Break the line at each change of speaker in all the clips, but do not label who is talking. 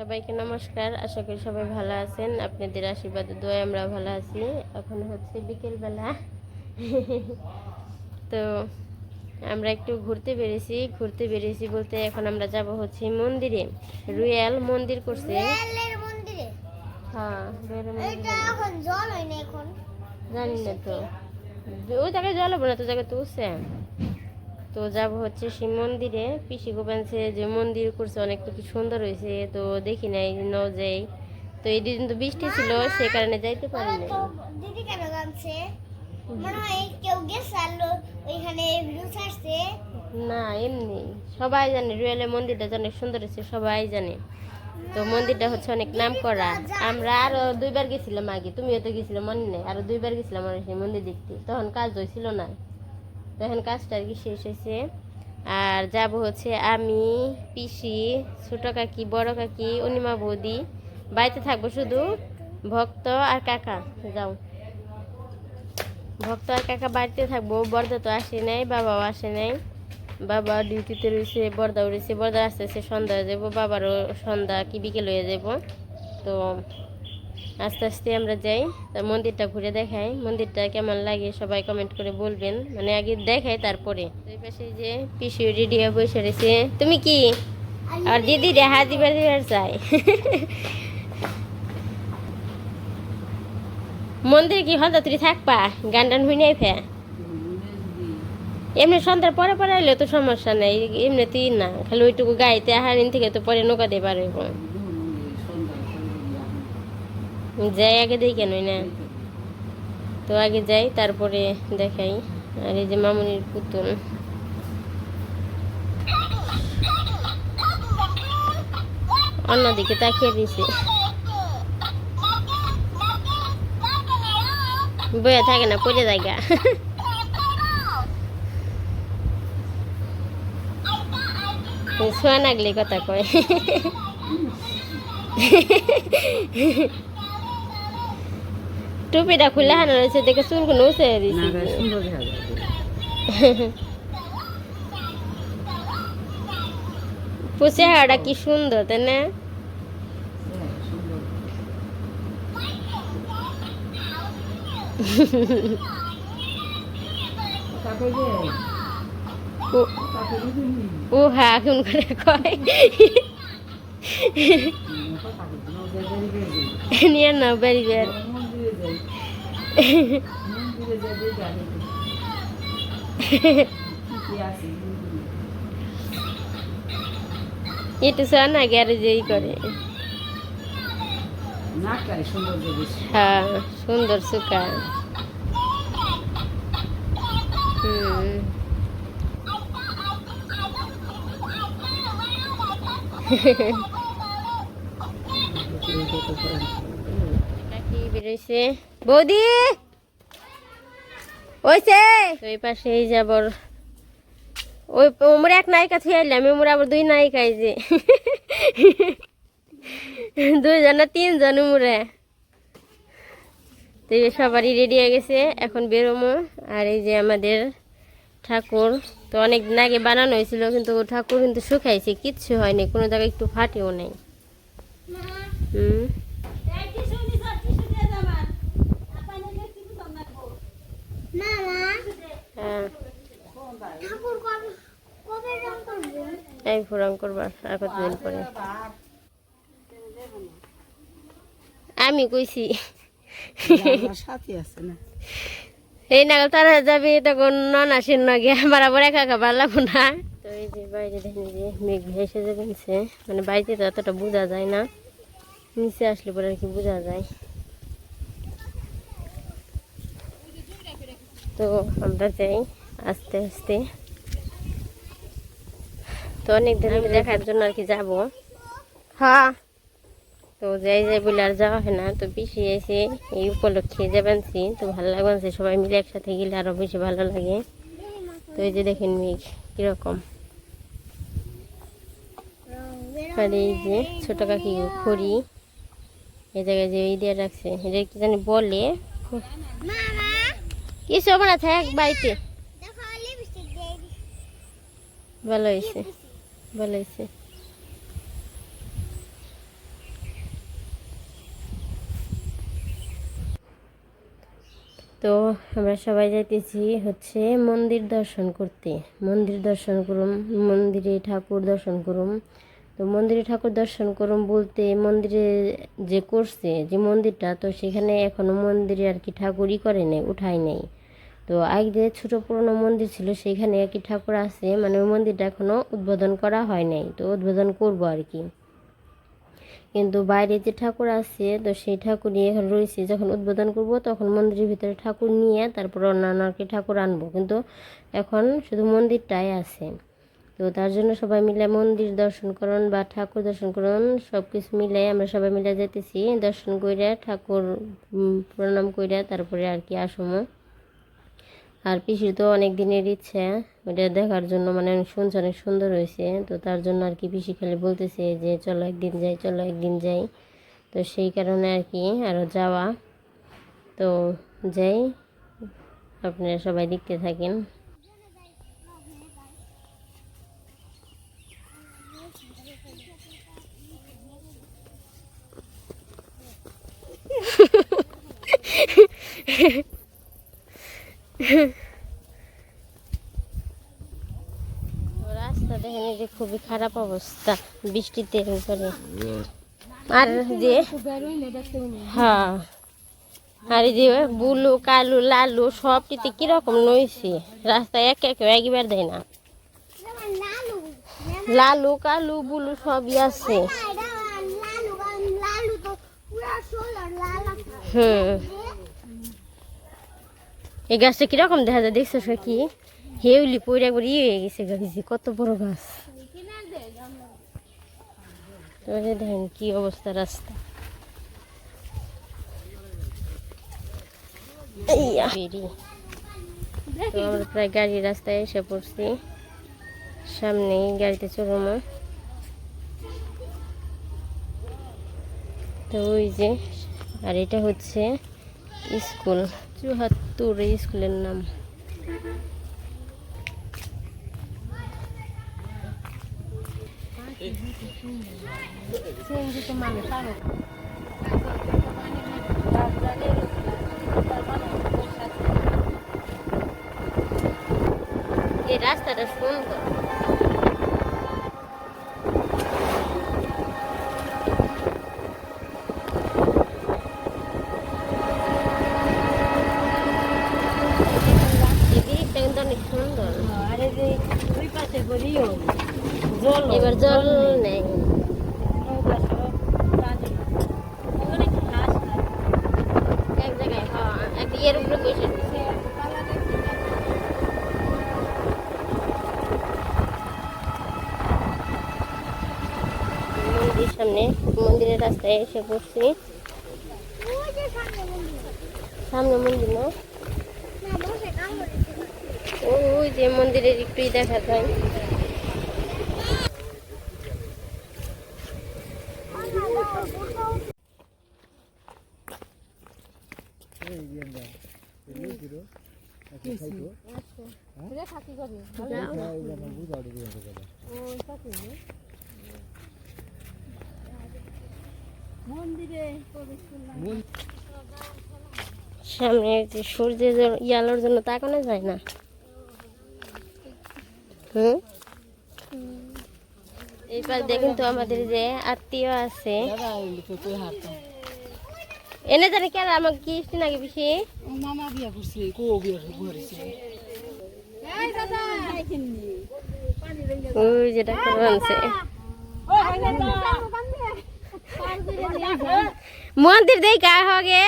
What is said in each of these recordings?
সবাইকে নমস্কার। আশা করি সবাই ভালো আছেন। আপনাদের আশীর্বাদ দোয়া আমরা ভালো আছি। এখন হচ্ছে বিকেলবেলা। তো আমরা একটু ঘুরতে বেরিয়েছি। ঘুরতে বেরিয়েছি বলতে এখন আমরা যাব হচ্ছে মন্দিরে। রুয়াল মন্দির করছে। হ্যাঁ জানি না তো। ওই জায়গায় জল হবে না? তো জায়গায় তো উঠছে। তো যাব হচ্ছে শিব মন্দিরে। পিসি গোপানছে যে মন্দির করছে অনেক কি সুন্দর হয়েছে তো দেখি নাই ন যাই। তো এই দিন তো বৃষ্টি ছিল সে কারণে যাইতে পারি নাই।
দিদি কেন গানছে মনে হয় কেউ গেছে ওইখানে ভিডিও ছাড়ছে
না এমনি। সবাই জানে রুয়েলের মন্দিরটা যে অনেক সুন্দর হয়েছে সবাই জানে। তো মন্দিরটা হচ্ছে অনেক নাম করা। আমরা আরও দুইবার গেছিলাম আগে তুমিও তো গেছিলে মনে নেই। আরও দুইবার গেছিলাম সেই মন্দির দেখতে। তখন কাজ হয়েছিল না। তখন কাজটা আর কি শেষ হয়েছে। আর যাব হচ্ছে আমি, পিসি, ছোট কাকি, বড় কাকি, অনিমা বৌদি। বাড়িতে থাকব শুধু ভক্ত আর কাকা। যাও। ভক্ত আর কাকা বাড়িতে থাকব। বর্দা তো আসে নাই, বাবাও আসে নাই। বাবা ডিউটিতে রয়েছে বর্দা রয়েছে। বর্দা আস্তে আস্তে সন্ধ্যা হয়ে যাব, বাবারও সন্ধ্যা কি বিকেল হয়ে যাব। তো আস্তে আস্তে আমরা যাই। তা মন্দিরটা ঘুরে দেখাই। মন্দিরটা কেমন লাগে সবাই কমেন্ট করে বলবেন। মানে আগে দেখাই তারপরে। এই পাশে যে পিসি রেডি বসে রয়েছে। তুমি কি? আর দিদি হাত দিবার দিবার চাই মন্দিরে কি হল তুই থাকবা? গান টান হই নাই ফে এমনি সন্ধ্যার পরে পরে এলে তো সমস্যা নেই। এমনি তুই না। খালি ওইটুকু গাইতে হারিন থেকে তো পরে নৌকা দিয়ে পারব যাই আগে দেই কেন না? তো আগে যাই, তারপরে দেখাই। আর এই যে মামুনির পুতুল। অন্যদিকে তাকিয়ে দিছে। বইয়া থাকে না, পড়ে জায়গা শোয়া নাগলে কথা কয়। টুপিটা খুলে হানা রয়েছে দেখে চুলগুলো উঠে দিছি। পুষে হাড়া কি সুন্দর তাই না? ও- হ্যাঁ করে কয়। নিয়ে না বাড়ি একটু শোয়া না গ্যারেজেই করে। হ্যাঁ সুন্দর সুকা হুম। কাকি বেরোইছে বৌদি! ওইছে! ওই পাশেই যাবর ওই উমরে এক নায়িকা থুয়ে আইলাম উমরে আবার দুই নায়িকা এই যে। দুইজন না তিনজন উমরে তো এই সবারই রেডি হয়ে গেছে, এখন বেরোমো। আর এই যে আমাদের ঠাকুর, তো অনেক দিন আগে বানানো হয়েছিল, কিন্তু ঠাকুর কিন্তু শুকাইছে, কিচ্ছু হয়নি, কোনো জায়গায় একটু ফাটেও নেই। হুম
মামা
হ্যাঁ
ঠাকুর কবে কবে রং করব
এই ফুরং করবার আর কতদিন পরে আমি কইছি।
না
এই নাগাল তারা যাবি, তখন নন আসেন না গিয়ে বরাবর একা একা ভালো না। তো এই যে বাইরে দেখেন যে মেঘ ভেসে যাবেনছে মানে বাড়িতে তো অতটা বোঝা যায় না। নিচে আসলে পরে আর কি বোঝা যায়। তো আমরা যাই আস্তে আস্তে। তো অনেক দিন দেখার জন্য আর কি যাব। হ্যাঁ। তো যাই যাই বলে আর যাওয়া হয় না। তো পিছিয়ে এসে এই উপলক্ষে যাবেনছি তো ভালো লাগবে সবাই মিলে একসাথে গেলে আরও বেশি ভালো লাগে। তো এই যে দেখেন মেঘ কীরকম। আর এই যে ছোট কাকি খড়ি এই জায়গায় যে এই দিয়ে রাখছে। এটা কি জানি বলে? কিছু না থাক বাড়িতে। ভালো হয়েছে। বলেছে তো আমরা সবাই যাইতেছি হচ্ছে মন্দির দর্শন করতে। মন্দির দর্শন করুম, মন্দিরে ঠাকুর দর্শন করুম। তো মন্দিরে ঠাকুর দর্শন করুম বলতে মন্দিরে যে করছে, যে মন্দিরটা, তো সেখানে এখনও মন্দিরে আর কি ঠাকুরই করে নেই, উঠায় নেই। তো আগে ছোটো পুরনো মন্দির ছিল সেখানে আর কি ঠাকুর আছে মানে ওই মন্দিরটা এখনও উদ্বোধন করা হয় নাই, তো উদ্বোধন করব আর কি। কিন্তু বাইরে যে ঠাকুর আছে, তো সেই ঠাকুরই এখন রয়েছে, যখন উদ্বোধন করব তখন মন্দিরের ভিতরে ঠাকুর নিয়ে তারপর অন্যান্য আর কি ঠাকুর আনব, কিন্তু এখন শুধু মন্দিরটাই আছে। তো তার জন্য সবাই মিলে মন্দির দর্শন করুন বা ঠাকুর দর্শন করুন সব কিছু মিলে আমরা সবাই মিলে যেতেছি দর্শন কইরা ঠাকুর প্রণাম কইরা তারপরে আর কি আসমো আর পিসির তো অনেক দিনের ইচ্ছে ওটা দেখার জন্য মানে শুনছে, অনেক সুন্দর হয়েছে। তো তার জন্য আর কি পিসি খালি বলতেছে যে, চলো একদিন যাই, চলো একদিন যাই। তো সেই কারণে আর কি আরও যাওয়া। তো যাই, আপনারা সবাই দেখতে থাকেন। রাস্তা দেখেন যে খুবই খারাপ অবস্থা বৃষ্টিতে করে আর যে হ্যাঁ আর যে বুলু কালু লালু সবটিতে কীরকম নইছে রাস্তায় এক এক একবার দেয় না।
লালু
কালু বুলু সবই আছে। হুম। এই গাছটা কীরকম দেখা যায়? দেখছ কি? হেউলি পড়ে একবার ইয়ে হয়ে গেছে গাছ কত বড় গাছ। দেখেন কি অবস্থা রাস্তা। তো আমরা প্রায় গাড়ি রাস্তায় এসে পড়ছি। সামনেই গাড়িতে চলবো তো ওই যে, আর এটা হচ্ছে স্কুল। চুহাত্তর এই স্কুলের নাম এই রাস্তাটা সুন্দর এই ব্রিজটা কিন্তু অনেক সুন্দর
আরে যে দুই পাশে করিও জল
এবার জল নেই এক জায়গায় হ্যাঁ এক ইয়ের উপরে বসে দিছে মন্দির সামনে মন্দিরের রাস্তায় এসে পড়ছি
সামনে মন্দির
না? ওই যে মন্দিরের একটুই দেখা যায় সামনে সূর্যের ইয়ালোর জন্য তাকানো যায় না। হুম? এই পাশ দিয়ে কিন্তু আমাদের যে আত্মীয় আছে। এনে জানি কেন আমাকে কি ইস্তি নাকি বেশি
মামা বিয়া করছে কো বিয়া করেছে
ওই যে ডাক্তার আনছে মন্দির দেই কা হগে।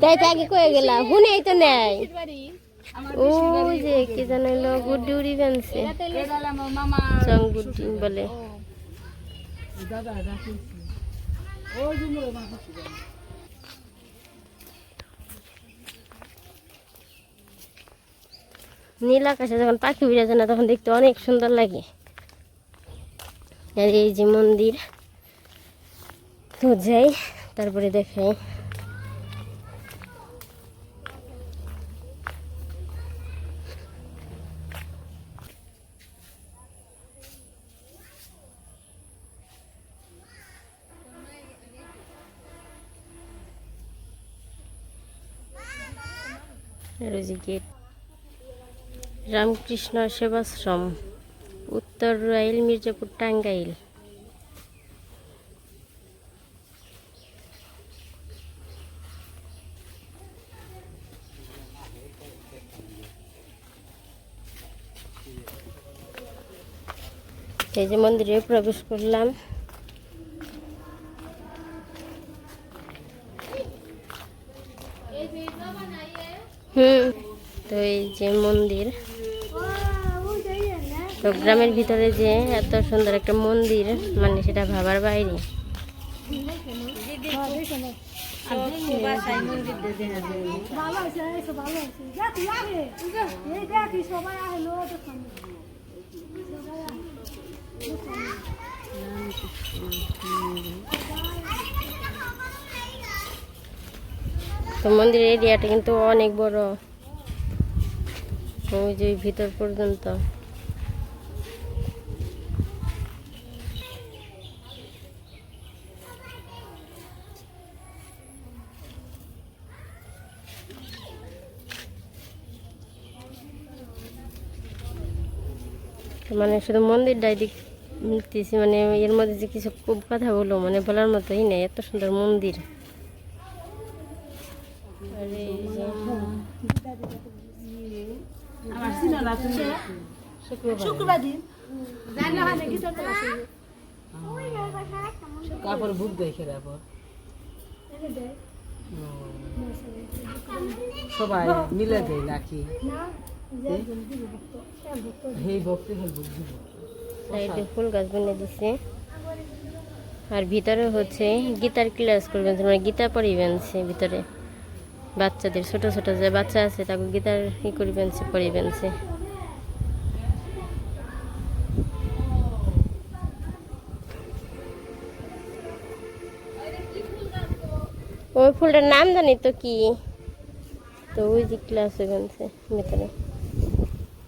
তাই তো আগে কয়ে গেলাম, হুনেই তো নেই। ওই যে কি জানো হলো গুড্ডি উড়ি
মামা
চং গুড্ডি বলে।
দাদা
নীল আকাশে যখন পাখি উড়ে যায় না, তখন দেখতে অনেক সুন্দর লাগে। আর এই যে মন্দির, তো যাই, তারপরে দেখে আর যে গেট। রামকৃষ্ণ সেবাশ্রম, উত্তর রাইল মির্জাপুর টাঙ্গাইল। এই যে মন্দিরে প্রবেশ করলাম। হুম, তো এই যে মন্দির। তো গ্রামের ভিতরে যে এত সুন্দর একটা মন্দির মানে সেটা ভাবার বাইরে।
তো
মন্দিরের এরিয়াটা কিন্তু অনেক বড়। ওই যে ভিতর পর্যন্ত। মানে শুধু মন্দিরটাই দেখতেছি মানে এর মধ্যে যে কিছু খুব কথা বলো মানে বলার মতোই নেই এত সুন্দর মন্দির।
শুক্রবার দিন।
কাপড় বুক দেখে তারপর। সবাই মিলে দেয় নাকি
সাইডে ফুল গাছ বনে দিছে। আর ভিতরে হচ্ছে গীতার ক্লাস করবেন মানে গীতা পড়িবেন সে ভিতরে। বাচ্চাদের, ছোট ছোট যে বাচ্চা আছে, তাকে গীতার ই করিবেন সে, পড়িবেন সে। ওই ফুলটার নাম জানি তো কি? তো ওই যে ক্লাস সে, ভিতরে।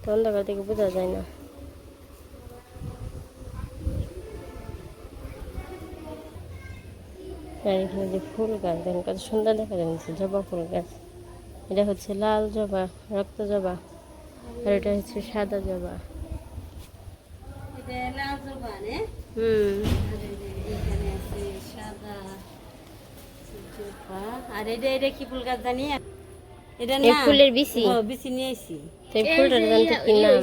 তো অন্ধকার থেকে বোঝা যায় না আর এখানে যে ফুল গাছ দেখেন কত সুন্দর দেখা যাচ্ছে জবা ফুল গাছ এটা হচ্ছে লাল জবা রক্ত জবা আর এটা হচ্ছে সাদা জবা হুম
আর এটা এটা কি ফুল গাছ জানি এটা না
ফুলের বিচি?
ও বিচি নিয়ে আইছি।
তো এই ফুলটার জানতে কি নাম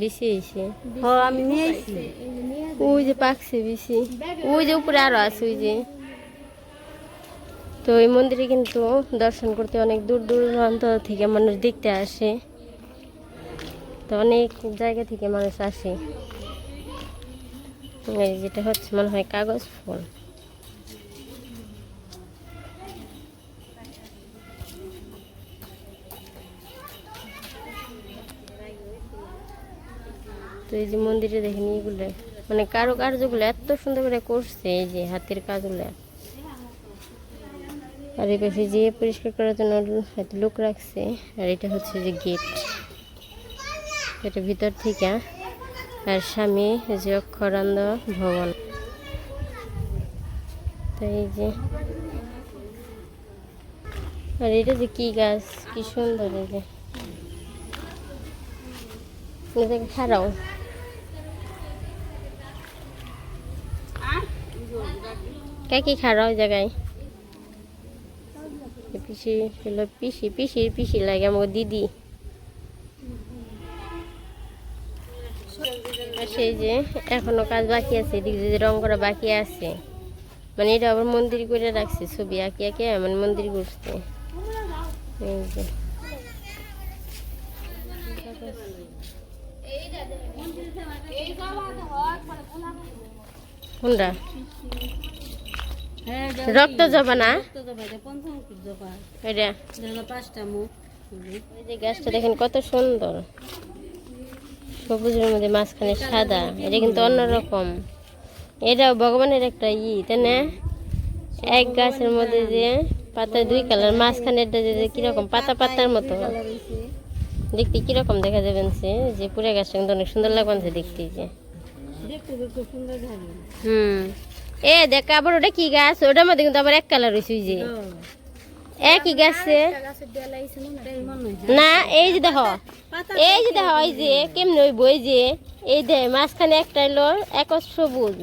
বিচি হয়েছে
ও আমি নিয়ে আইছি।
ওই যে পাকছে বিচি। ওই যে উপরে আরও আছে ওই যে। তো এই মন্দিরে কিন্তু দর্শন করতে অনেক দূর দূরান্ত থেকে মানুষ দেখতে আসে। তো অনেক জায়গা থেকে মানুষ আসে। যেটা হচ্ছে মনে হয় কাগজ ফুল। এই যে মন্দিরে দেখেন এগুলো মানে কারও কার্যগুলো এত সুন্দর করে করছে, এই যে হাতের কাজগুলো। আর এই পাশে যে পরিষ্কার করার জন্য লোক রাখছে, আর এটা হচ্ছে যে গেট। এটা ভিতর থেকে আর স্বামী যে অক্ষরান্দ ভবন। তো এই যে আর এটা যে কি গাছ, কি সুন্দর এই যে। এটাকে খারাও কে খারাও ওই জায়গায়? পিসি হলো পিসি পিসির পিসি লাগে আমাকে দিদি। সেই যে এখনও কাজ বাকি আছে, এদিকে যদি রং করা বাকি আছে। মানে এটা আবার মন্দির করে রাখছে, ছবি আঁকি আঁকি মানে মন্দির যে। কোনটা? রক্ত জবা না?
এটা
এই যে গাছটা দেখেন কত সুন্দর। সবুজের মধ্যে মাঝখানে সাদা এটা কিন্তু অন্যরকম। এটা ভগবানের একটা ই তাই না? এক গাছের মধ্যে যে পাতা দুই কালার মাঝখানেরটা যে যে কীরকম পাতা পাতার মতো। দেখতে কীরকম দেখা যাবেন সে যে পুরো গাছটা কিন্তু অনেক সুন্দর লাগবে দেখতে যে। হুম। এ দেখ আবার ওটা কি গাছ? ওটার মধ্যে কিন্তু আবার এক কালার হয়েছে ওই যে। একই গাছে না এই যে দেখো। এই যে দেখো এই যে কেমনে ওই বই যে। এই দে মাঝখানে একটা এলো একশ সবুজ।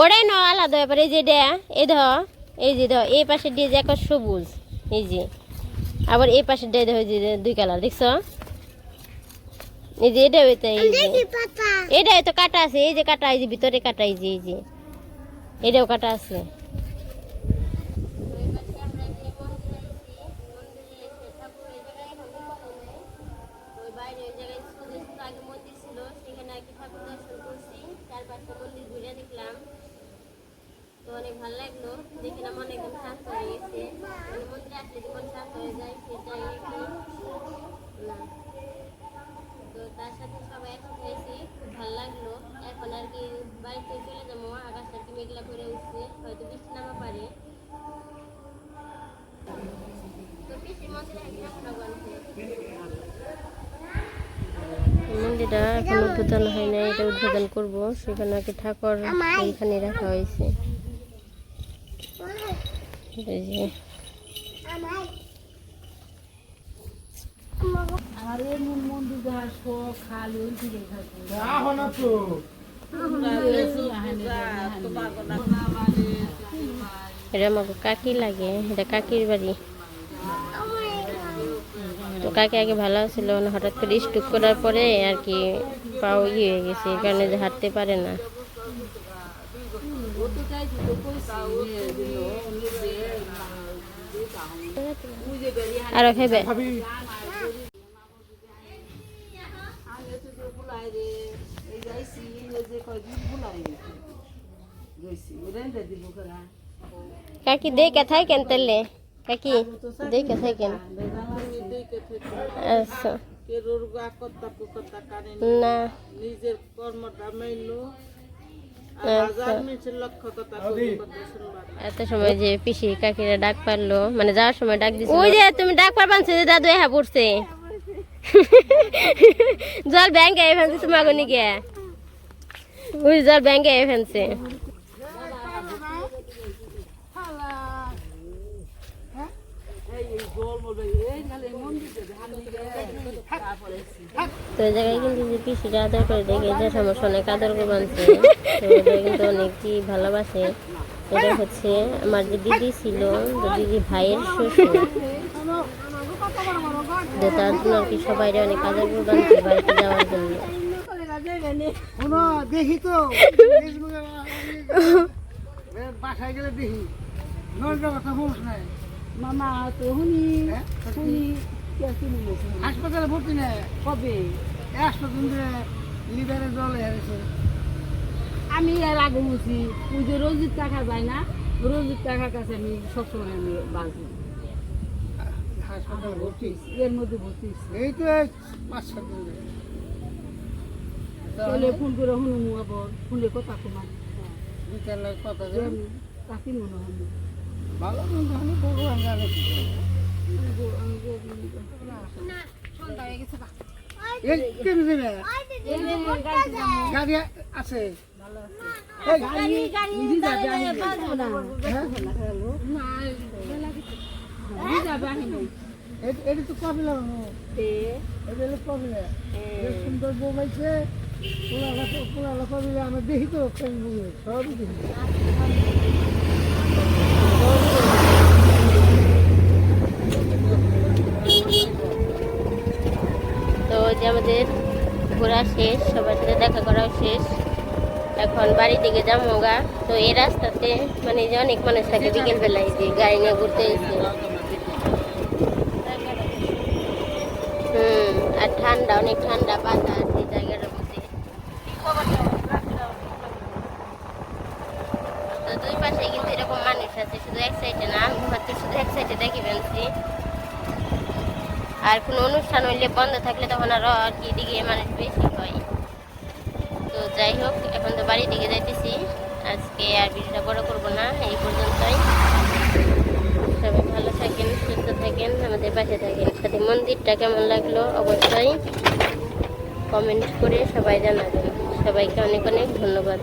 ওটাই না আলাদা ব্যাপার। এই যে এটা এই এই যে ধর এই পাশে দিয়ে যে একশ সবুজ এই যে। আবার এই পাশে দুই কালার দেখছ? এই যে এটা হইতে এই যে।
পাতা
এটা তো কাটা আছে এই যে কাটা এই যে ভিতরে কাটা এই যে এই যে। এটাও কাটা আছে তো অনেক ভালো লাগল দেখে না মনে একদম শান্ত হয়ে গেছে মানে মন্দিরে আসলে যে মন শান্ত হয়ে যায় সেটাই আর কি না তো তার সাথে সবাই একসাথে হয়েছি খুব ভালো লাগল এখন আর কি বাড়িতে চলে যাব আকাশটা আর কি মেঘলা করে উঠছে হয়তো বৃষ্টি নামা পারে তো বৃষ্টির মধ্যে মন্দিরটা এখন উদ্বোধন হয় না এটা উদ্বোধন করব। সেখানে কি ঠাকুর এইখানে রাখা হয়েছে। এটা আমাকে কাকি লাগে এটা কাকির বাড়ি। তো কাকি আগে ভালো ছিল না, হঠাৎ করে স্টুক করার পরে আর কি পাও ইয়ে হয়ে গেছে, এই কারণে যে হাঁটতে পারে না। আরও খাবে কাকি দেখে থাকেন তাহলে কাকি দেখে থাকেন আচ্ছা। আচ্ছা। এত সময় যে পিসি কাকিরা ডাক পারল মানে যাওয়ার সময় ডাক দিছে ওই যে তুমি ডাক পারবান যে দাদু হ্যাঁ পড়ছে। জল ব্যাংকে এ ফেলছে তোমার গনি গে ওই জল ব্যাংকে এ ফেলছে। তো এই জায়গায় কিন্তু যে পিসিটা আদর করে দেখে যে সমস্যা অনেক আদর করে এটা কিন্তু অনেকই ভালোবাসে। এটা হচ্ছে আমার যে দিদি ছিল দিদি ভাইয়ের শ্বশুর। তার জন্য আর আদর করে বানছে যাওয়ার জন্য।
বাসায় গেলে দেখি। কথা বলছ নাই।
মামা তো শুনি
হ্যাঁ?
শুনি বলছে?
হাসপাতালে ভর্তি নেই।
কবে?
ধরে লিভারে জল হেরেছে
আমি এর আগে বলছি ওই যে রোজির টাকা যায় না রোজির টাকার কাছে আমি সবসময় আমি বাঁচি
হাসপাতালে ভর্তি?
এর মধ্যে ভর্তি
এই তো পাঁচ সাত দিন
তাহলে ফোন করে শুনুমু আবার ফোনে কথা কমার
দুই চার লাখ কথা
তাকে মনে হয় না।
ভালো কিন্তু আমি ভগবান জানে কি গাড়ি আছে।
না
হ্যাঁ? এটা তো কবে লাগানো
তে,
এটা হলো কবে যে সুন্দর বউ পাইছে পোলা পোলা কবে আমরা দেখি তো সবই দেখি
তো ওই যে আমাদের ঘোরা শেষ, সবার সাথে দেখা করাও শেষ। এখন বাড়ি দিকে যাব গা। তো এই রাস্তাতে মানে যে অনেক মানুষ থাকে বিকেল বেলায় যে গাড়ি নিয়ে ঘুরতে এসে। হুম, আর ঠান্ডা, অনেক ঠান্ডা বাতাস এই জায়গাটার মধ্যে। তো দুই পাশে কিন্তু এরকম মানুষ আছে, শুধু এক সাইডে না, আমি শুধু এক সাইডে দেখি ফেলছি। আর কোনো অনুষ্ঠান হইলে বন্ধ থাকলে তখন আরও আর কি দিকে মানুষ বেশি হয়। তো যাই হোক, এখন তো বাড়ির দিকে যাইতেছি। আজকে আর ভিডিওটা বড় করব না, এই পর্যন্তই। সবাই ভালো থাকেন, সুস্থ থাকেন, আমাদের পাশে থাকেন। সাথে মন্দিরটা কেমন লাগল অবশ্যই কমেন্ট করে সবাই জানাবেন। সবাইকে অনেক অনেক ধন্যবাদ।